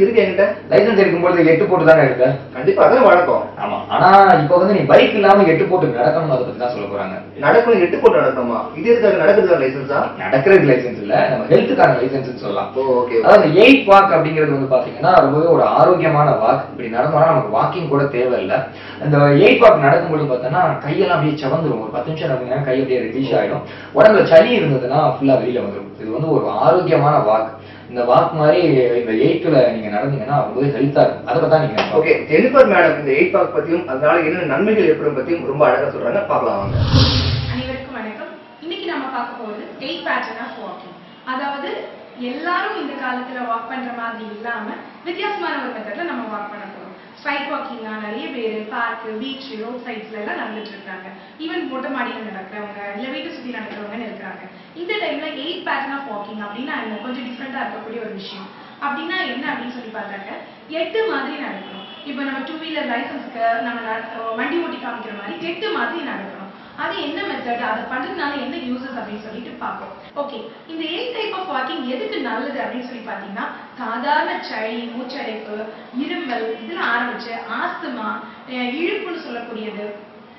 Licence இருக்கு என்கிட்ட. Licence எடுக்கும்போது எட்டு போட்டு தானே எடுக்க கண்டிப்பா அதான் வழக்கம். ஆமா. ஆனா இப்போ வந்து நீ பைக் இல்லாம எட்டு போட்டு நடக்கணும் அதை பத்தி தான் சொல்ல போறாங்க. நடக்கணும் எட்டு போட்டு நடக்கணுமா? இது எதுக்காக நடக்கிறதுக்கான லைசன்ஸா நடக்கிறது லைசன்ஸ் இல்ல நம்ம ஹெல்த்துக்கான லைசன்ஸ் சொல்லலாம். ஓகே அதாவது எயிட் வாக் அப்படிங்கிறது வந்து பாத்தீங்கன்னா ரொம்பவே ஒரு ஆரோக்கியமான வாக் இப்படி நடந்தோம்னா நமக்கு வாக்கிங் கூட தேவையில்லை. இந்த எயிட் வாக் நடக்கும்போது பார்த்தோன்னா கையெல்லாம் அப்படியே செவந்துரும். ஒரு பத்து நிமிஷம் நடந்தீங்கன்னா கை அப்படியே ரிலீஸ் ஆயிடும். உடம்புல சளி இருந்ததுன்னா ஃபுல்லா வெளியில வந்துடும் இது வந்து ஒரு ஆரோக்கியமான வாக் இந்த வாக் மாதிரி இந்த எயிட்ல நீங்க நடந்தீங்கன்னா ரொம்பவே ஹெல்த்தா இருக்கும். அதை பத்தி நீங்க ஓகே ஜெனிஃபர் மேடம் இந்த எயிட் பாக் பத்தியும் அதனால என்ன நன்மைகள் ஏற்படும் பத்தியும் ரொம்ப அழகா சொல்றாங்க. பார்க்கலாம் வாங்க. அனைவருக்கும் வணக்கம். இன்னைக்கு நம்ம பார்க்க போறது எயிட் பேட்டர்ன் ஆஃப் வாக்கிங் அதாவது எல்லாரும் இந்த காலத்துல வாக் பண்ற மாதிரி இல்லாம வித்தியாசமான ஒரு மெத்தட்ல நம்ம வாக் பண்ண போறோம். ஸ்ட்ரைட் வாக்கிங்லாம் நிறைய பேர் பார்க்கு பீச் ரோட் சைட்ஸ்ல எல்லாம் நடந்துட்டு இருக்காங்க. ஈவன் மொட்டை மாடியில் நடக்கிறவங்க இல்ல வீட்டை சுத்தி நடக்கிறவங்கன்னு இருக்கிறாங்க. இந்த டைம்ல எயிட் பேட்டர்ன் ஆஃப் வாக்கிங் அப்படின்னா என்ன? கொஞ்சம் டிஃப்ரெண்டா இருக்கக்கூடிய ஒரு விஷயம். அப்படின்னா என்ன அப்படின்னு சொல்லி பார்த்தாக்க எட்டு மாதிரி நடக்கணும். இப்போ நம்ம டூ வீலர் லைசன்ஸ்க்கு நம்ம வண்டி ஓட்டி காமிக்கிற மாதிரி எட்டு மாதிரி நடக்கணும். அது என்ன மெத்தட் அதை பண்றதுனால என்ன யூசஸ் அப்படின்னு சொல்லிட்டு பார்ப்போம். ஓகே இந்த எயிட் டைப் ஆஃப் வாக்கிங் எதுக்கு நல்லது அப்படின்னு சொல்லி பார்த்தீங்கன்னா சாதாரண சளி மூச்சடைப்பு இருமல் இதில் ஆரம்பிச்சு ஆஸ்துமா அஹ் இழுப்புன்னு சொல்லக்கூடியது.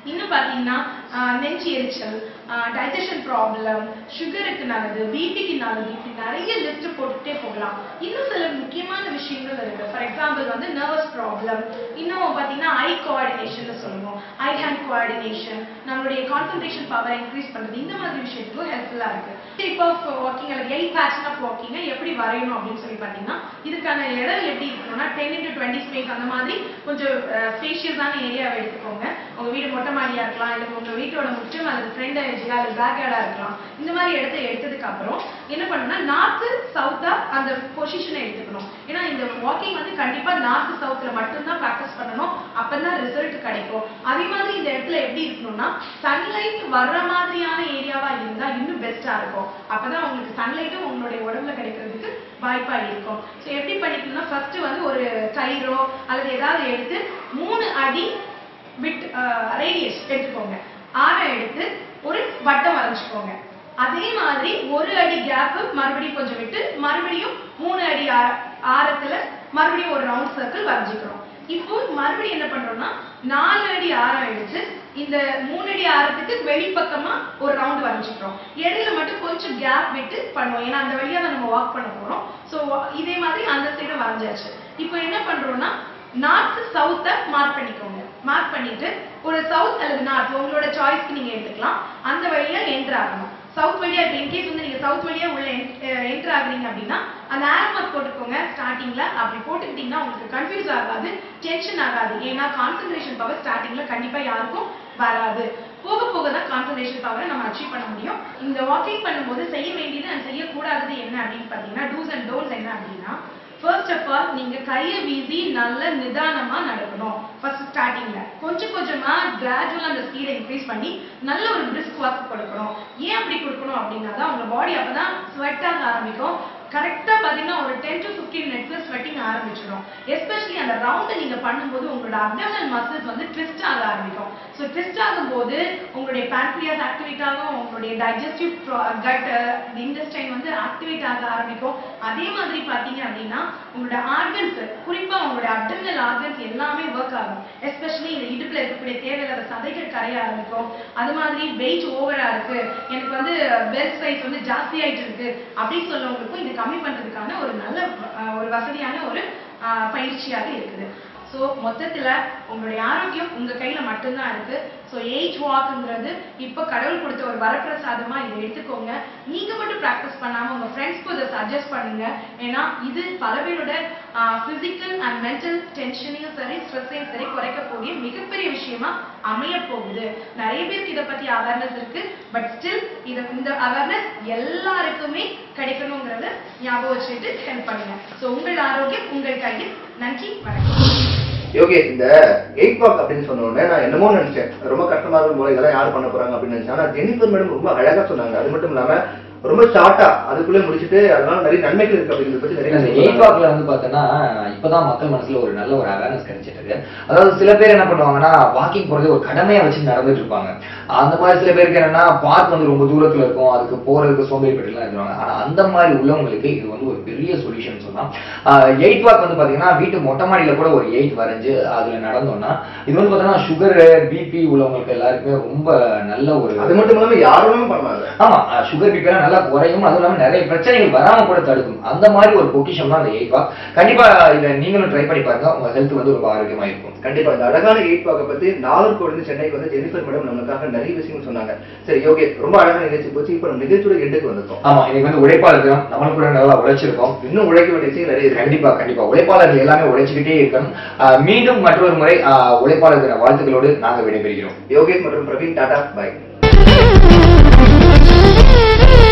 இன்னும் பார்த்தீங்கன்னா ஆஹ் நெஞ்சு எரிச்சல் டைஜஷன் ப்ராப்ளம் சுகருக்கு நல்லது பிபிக்கு நல்லது இப்படி நிறைய லிஸ்ட் போட்டுட்டே போகலாம். இன்னும் சில முக்கியமான விஷயங்கள் இருக்கு. ஃபார் எக்ஸாம்பிள் வந்து நர்வஸ் ப்ராப்ளம் இன்னும் பார்த்தீங்கன்னா ஐ கோஆர்டினேஷன் சொல்லுவோம். ஐ ஹேண்ட் கோஆர்டினேஷன் நம்மளுடைய கான்சன்ட்ரேஷன் பவர் இன்க்ரீஸ் பண்றது. இந்த மாதிரி விஷயத்துக்கும் ஹெல்ப்ஃபுல்லா இருக்கு. டைப் ஆஃப் வாக்கிங் அல்லது எயிட் பேட்டர்ன் ஆஃப் வாக்கிங்க எப்படி வரையணும் அப்படின்னு சொல்லி பார்த்தீங்கன்னா இதுக்கான இடம் எப்படி இருக்கணும்னா டென் இன்டு டுவெண்ட்டி ஸ்பேஸ் அந்த மாதிரி கொஞ்சம் ஸ்பேஷியஸான ஏரியாவை எடுத்துக்கோங்க. உங்க வீடு மொட்டை மாடியா இருக்கலாம் இல்லை உங்க வீட்டோட முற்றம் அல்லது ஃப்ரெண்ட் இருக்கலாம் அல்லது பேக் இருக்கலாம். இந்த மாதிரி இடத்த எடுத்ததுக்கு அப்புறம் என்ன பண்ணணும்னா நார்த்து சவுத்தா அந்த பொசிஷனை எடுத்துக்கணும். ஏன்னா இந்த வாக்கிங் வந்து கண்டிப்பா நார்த் சவுத்ல மட்டும்தான் ப்ராக்டிஸ் பண்ணணும். அப்பதான் ரிசல்ட் கிடைக்கும். அதே மாதிரி இந்த இடத்துல எப்படி இருக்கணும்னா சன்லைட் வர்ற மாதிரியான ஏரியாவா இருந்தா இன்னும் பெஸ்டா இருக்கும். அப்பதான் உங்களுக்கு சன்லைட்டும் உங்களுடைய உடம்புல கிடைக்கிறதுக்கு வாய்ப்பா இருக்கும். ஸோ எப்படி பண்ணிக்கணும்னா ஃபர்ஸ்ட் வந்து ஒரு கயிறோ அல்லது ஏதாவது எடுத்து மூணு அடி விட் ரேடியஸ் எடுத்துக்கோங்க. ஆரம் எடுத்து ஒரு வட்டம் வரைஞ்சுக்கோங்க. அதே மாதிரி ஒரு அடி கேப் மறுபடியும் கொஞ்சம் விட்டு மறுபடியும் மூணு அடி ஆ- ஆரத்துல மறுபடியும் ஒரு ரவுண்ட் சர்க்கிள் வரைஞ்சுக்கிறோம். இப்போ மறுபடியும் என்ன பண்றோம்னா நாலு அடி ஆரம் எடுத்து இந்த மூணு அடி ஆரத்துக்கு வெளிப்பக்கமா ஒரு ரவுண்ட் வரைஞ்சுக்கிறோம். இடையில மட்டும் கொஞ்சம் கேப் விட்டு பண்ணுவோம். ஏன்னா அந்த வழியா தான் நம்ம வாக் பண்ண போறோம். ஸோ இதே மாதிரி அந்த சைடு வரைஞ்சாச்சு. இப்போ என்ன பண்றோம்னா நார்த் சவுத்தை மார்க் பண்ணிக்கோங்க. மார்க் பண்ணிட்டு ஒரு சவுத் அல்லது நார்த் உங்களோட சாய்ஸ்க்கு நீங்க எடுத்துக்கலாம். அந்த வழியா என்டர் ஆகணும். சவுத் வழியா இப்போ இன்கேஸ் வந்து நீங்க சவுத் வழியா உள்ள என்டர் ஆகுறீங்க அப்படின்னா அந்த ஆரோ மார்க் போட்டுக்கோங்க ஸ்டார்டிங்ல அப்படி போட்டுக்கிட்டீங்கன்னா உங்களுக்கு கன்ஃபியூஸ் ஆகாது டென்ஷன் ஆகாது. ஏன்னா கான்சன்ட்ரேஷன் பவர் ஸ்டார்டிங்ல கண்டிப்பா யாருக்கும் வராது. போக போக தான் கான்சன்ட்ரேஷன் பவரை நம்ம அச்சீவ் பண்ண முடியும். இந்த வாக்கிங் பண்ணும்போது செய்ய வேண்டியது நான் செய்யக்கூடாதது என்ன அப்படின்னு பார்த்தீங்கன்னா டூஸ் அண்ட் டோன்ஸ் என்ன அப்படின்னா ஃபர்ஸ்ட் ஆஃப் ஆல் நீங்க கையை வீசி நல்ல நிதானமா நடக்கணும். ஃபர்ஸ்ட் ஸ்டார்டிங்ல கொஞ்சம் கொஞ்சமா கிராஜுவலா அந்த ஸ்பீடை இன்க்ரீஸ் பண்ணி நல்ல ஒரு பிரிஸ்க் வாக் கொடுக்கணும். ஏன் அப்படி கொடுக்கணும் அப்படின்னா தான் உங்க பாடி அப்பதான் ஸ்வெட் ஆக ஆரம்பிக்கும். கரெக்டா பாத்தீங்கன்னா ஒரு டென் டு ஃபிஃப்டீன் மினிட்ஸ்ல ஸ்வெட்டிங் ஆரம்பிச்சிடும். எஸ்பெஷலி அந்த ரவுண்ட் நீங்க பண்ணும்போது உங்களோட அப்டமனல் மசில்ஸ் வந்து ட்விஸ்ட் ஆக ஆரம்பிக்கும். ஸோ ட்விஸ்ட் ஆகும்போது உங்களுடைய பேன்க்ரியாஸ் ஆக்டிவேட் ஆகும் உங்களுடைய டைஜஸ்டிவ் கட் இண்டஸ்டைன் வந்து ஆக்டிவேட் ஆக ஆரம்பிக்கும். அதே மாதிரி பாத்தீங்க அப்படின்னா உங்களோட ஆர்கன்ஸ் குறிப்பா உங்களோட அப்டமனல் ஆர்கன்ஸ் எல்லாமே ஒர்க் ஆகும். எஸ்பெஷலி இந்த இடுப்புல இருக்கக்கூடிய தேவையில்லாத சதைகள் கரைய ஆரம்பிக்கும். அது மாதிரி வெயிட் ஓவரா இருக்கு. எனக்கு வந்து பெல்ட் சைஸ் வந்து ஜாஸ்தி ஆயிட்டு இருக்கு. அப்படின்னு சொல்லவங்களுக்கும் இது கம்மி பண்ணுறதுக்கான ஒரு நல்ல ஒரு வசதியான ஒரு பயிற்சியாக இருக்குது. ஸோ மொத்தத்தில் உங்களுடைய ஆரோக்கியம் உங்கள் கையில் மட்டும்தான் இருக்குது ஸோ எயிட் வாக்குங்கிறது இப்போ கடவுள் கொடுத்த ஒரு வரப்பிரசாதமாக இதை எடுத்துக்கோங்க. நீங்கள் மட்டும் ப்ராக்டிஸ் பண்ணாமல் உங்கள் ஃப்ரெண்ட்ஸ்க்கு இதை சஜஸ்ட் பண்ணுங்க. ஏன்னா இது பல பேரோட ஃபிசிக்கல் அண்ட் மென்டல் டென்ஷனையும் சரி ஸ்ட்ரெஸ்ஸையும் சரி குறைக்கக்கூடிய மிகப்பெரிய விஷயமா அமைய போகுது நிறைய பேருக்கு இதை பற்றி அவேர்னஸ் இருக்குது பட் ஸ்டில் இதை இந்த அவேர்னஸ் எல்லாருக்குமே கிடைக்கணுங்கிறத ஞாபகம் வச்சுட்டு ஹெல்ப் பண்ணுங்க. ஸோ உங்கள் ஆரோக்கியம் உங்கள் கையில். நன்றி வணக்கம். யோகேஷ் இந்த எயிட் பாக் அப்படின்னு சொன்னோடனே நான் என்னமோ நினைச்சேன். ரொம்ப கஷ்டமா இருக்கும் போல இதெல்லாம் யார் பண்ண போறாங்க அப்படின்னு நினைச்சேன். ஆனா ஜெனிஃபர் மேடம் ரொம்ப அழகா சொன்னாங்க. அது மட்டும் இல்லாம ரொம்ப ஷார்ட்டா அதுக்குள்ளே முடிச்சுட்டு அதனால நிறைய நன்மைகள் இருக்கு அப்படிங்கிறத பத்தி நிறைய. வாக்ல வந்து பார்த்தோன்னா இப்பதான் மக்கள் மனசுல ஒரு நல்ல ஒரு அவேர்னஸ் கிடைச்சிட்டு இருக்கு. அதாவது சில பேர் என்ன பண்ணுவாங்கன்னா வாக்கிங் போறது ஒரு கடமையா வச்சு நடந்துட்டு இருப்பாங்க. அந்த மாதிரி சில பேருக்கு என்னன்னா பார்க் வந்து ரொம்ப தூரத்துல இருக்கும். அதுக்கு போறதுக்கு சோம்பேறிப்பட்டுலாம் இருக்காங்க ஆனா அந்த மாதிரி உள்ளவங்களுக்கு இது வந்து ஒரு பெரிய சொல்யூஷன் சொல்லலாம். எயிட் வாக் வந்து பாத்தீங்கன்னா வீட்டு மொட்டை மாடியில கூட ஒரு எயிட் வரைஞ்சு அதுல நடந்தோம்னா இது வந்து பாத்தீங்கன்னா சுகர் பிபி உள்ளவங்களுக்கு எல்லாருக்குமே ரொம்ப நல்ல ஒரு அது மட்டும் இல்லாம யாருமே பண்ணாங்க ஆமா சுகர் பிபி எல்லாம் நல்லா குறையும். அதுவும் இல்லாம நிறைய பிரச்சனைகள் வராம கூட தடுக்கும். அந்த மாதிரி ஒரு பொக்கிஷம் தான் அந்த எயிட் வாக் கண்டிப்பா இதை நீங்களும் ட்ரை பண்ணி பாருங்க. உங்க ஹெல்த் வந்து ரொம்ப ஆரோக்கியமா இருக்கும். கண்டிப்பா இந்த அழகான எயிட் பாக்க பத்தி நாகர்கோவில் இருந்து சென்னைக்கு வந்து ஜெனிஃபர் மேடம் நமக்காக நிறைய விஷயம் சொன்னாங்க. சரி ஓகே ரொம்ப அழகான நிகழ்ச்சி போச்சு. இப்போ நம்ம நிகழ்ச்சியோட எண்டுக்கு வந்திருக்கோம் ஆமா இன்னைக்கு வந்து உழைப்பாளர் தினம் நம்மளும் கூட நல்லா உழைச்சிருக்கோம். இன்னும் உழைக்க வேண்டிய விஷயம் நிறைய இருக்கு. கண்டிப்பா கண்டிப்பா. உழைப்பாளர்கள் எல்லாமே உழைச்சுக்கிட்டே இருக்கணும். மீண்டும் மற்றொரு முறை உழைப்பாளர் தின வாழ்த்துக்களோடு நாங்க விடைபெறுகிறோம். யோகேஷ் மற்றும் பிரவீன் டாடா பாய்.